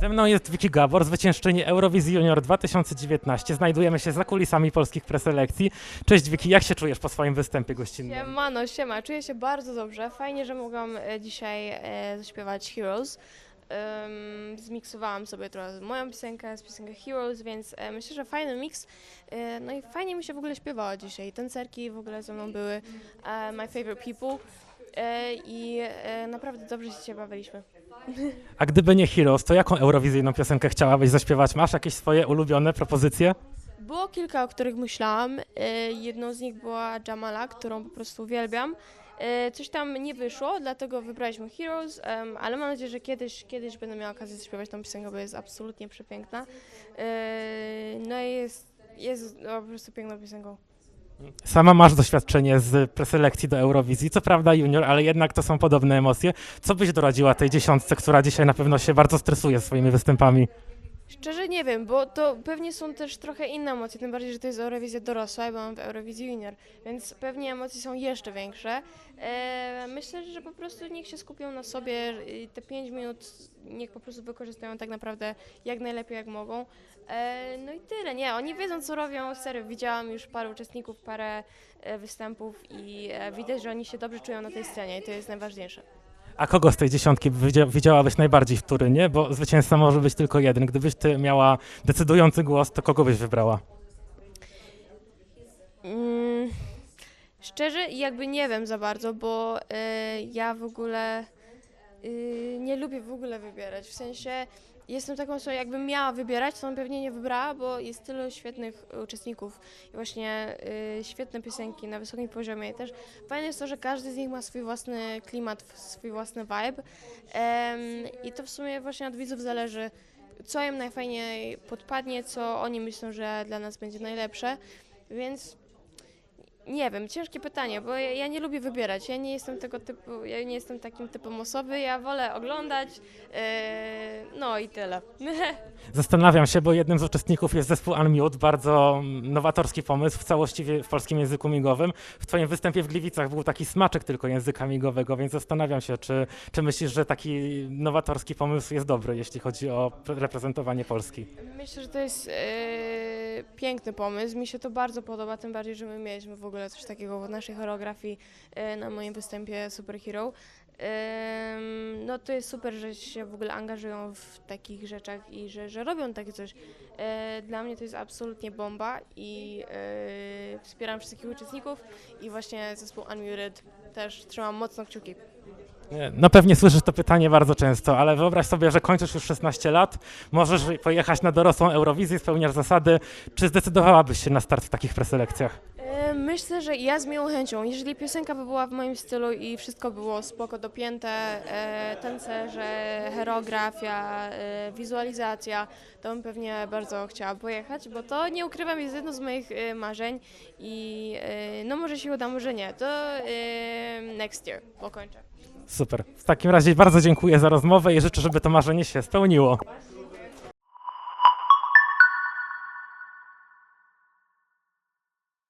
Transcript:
Ze mną jest Vicky Gabor, zwyciężczyni Eurowizji Junior 2019. Znajdujemy się za kulisami polskich preselekcji. Cześć Vicky, jak się czujesz po swoim występie gościnnym? Siemano, siema, czuję się bardzo dobrze. Fajnie, że mogłam e, dzisiaj e, zaśpiewać Heroes. Zmiksowałam sobie trochę moją piosenkę z piosenką Heroes, więc e, myślę, że fajny miks. E, no i fajnie mi się w ogóle śpiewało dzisiaj. Tancerki w ogóle ze mną były e, my favorite people e, i e, naprawdę dobrze się dzisiaj bawiliśmy. A gdyby nie Heroes, to jaką eurowizyjną piosenkę chciałabyś zaśpiewać? Masz jakieś swoje ulubione propozycje? Było kilka, o których myślałam. E, Jedną z nich była Jamala, którą po prostu uwielbiam. E, Coś tam nie wyszło, dlatego wybraliśmy Heroes, ale mam nadzieję, że kiedyś, kiedyś będę miała okazję zaśpiewać tą piosenkę, bo jest absolutnie przepiękna. E, No i jest, jest po prostu piękną piosenką. Sama masz doświadczenie z preselekcji do Eurowizji, co prawda junior, ale jednak to są podobne emocje. Co byś doradziła tej dziesiątce, która dzisiaj na pewno się bardzo stresuje swoimi występami? Szczerze nie wiem, bo to pewnie są też trochę inne emocje, tym bardziej, że to jest Eurowizja dorosła, ja byłam w Eurowizji Junior, więc pewnie emocje są jeszcze większe. E, myślę, że po prostu niech się skupią na sobie, i te 5 minut niech po prostu wykorzystają tak naprawdę jak najlepiej jak mogą. E, no i tyle, nie, oni wiedzą co robią, serio, widziałam już parę uczestników, parę e, występów i e, widać, że oni się dobrze czują na tej scenie i to jest najważniejsze. A kogo z tej dziesiątki widzia- widziałabyś najbardziej w Turynie? Bo zwycięzca może być tylko jeden. Gdybyś ty miała decydujący głos, to kogo byś wybrała? Mm, szczerze, jakby nie wiem za bardzo, bo e, ja w ogóle y, nie lubię w ogóle wybierać. W sensie jestem taką osobą, jakbym miała wybierać, to pewnie nie wybrała, bo jest tylu świetnych uczestników i właśnie y, świetne piosenki na wysokim poziomie. I też fajne jest to, że każdy z nich ma swój własny klimat, swój własny vibe. I to w sumie właśnie od widzów zależy, co im najfajniej podpadnie, co oni myślą, że dla nas będzie najlepsze. Więc nie wiem, ciężkie pytanie, bo ja, ja nie lubię wybierać. Ja nie jestem tego typu, ja nie jestem takim typem osoby. Ja wolę oglądać. Yy, no i tyle. Zastanawiam się, bo jednym z uczestników jest zespół Unmute, bardzo nowatorski pomysł w całości w polskim języku migowym. W twoim występie w Gliwicach był taki smaczek tylko języka migowego, więc zastanawiam się, czy, czy myślisz, że taki nowatorski pomysł jest dobry, jeśli chodzi o pre- reprezentowanie Polski? Myślę, że to jest yy, piękny pomysł. Mi się to bardzo podoba, tym bardziej, że my mieliśmy w ogóle coś takiego w naszej choreografii yy, na moim występie Superhero. No to jest super, że się w ogóle angażują w takich rzeczach i że, że robią takie coś. E, Dla mnie to jest absolutnie bomba i e, wspieram wszystkich uczestników i właśnie zespół Unmuted też trzymam mocno kciuki. No pewnie słyszysz to pytanie bardzo często, ale wyobraź sobie, że kończysz już 16 lat, możesz pojechać na dorosłą Eurowizję, spełniasz zasady. Czy zdecydowałabyś się na start w takich preselekcjach? E, Myślę, że ja z miłą chęcią. Jeżeli piosenka by była w moim stylu i wszystko było spoko dopięte, e, tancerze, choreografia, e, wizualizacja, to bym pewnie bardzo chciała pojechać, bo to nie ukrywam jest jedno z moich e, marzeń i e, no może się uda, może nie. To e, next year pokończę. Super. W takim razie bardzo dziękuję za rozmowę i życzę, żeby to marzenie się spełniło.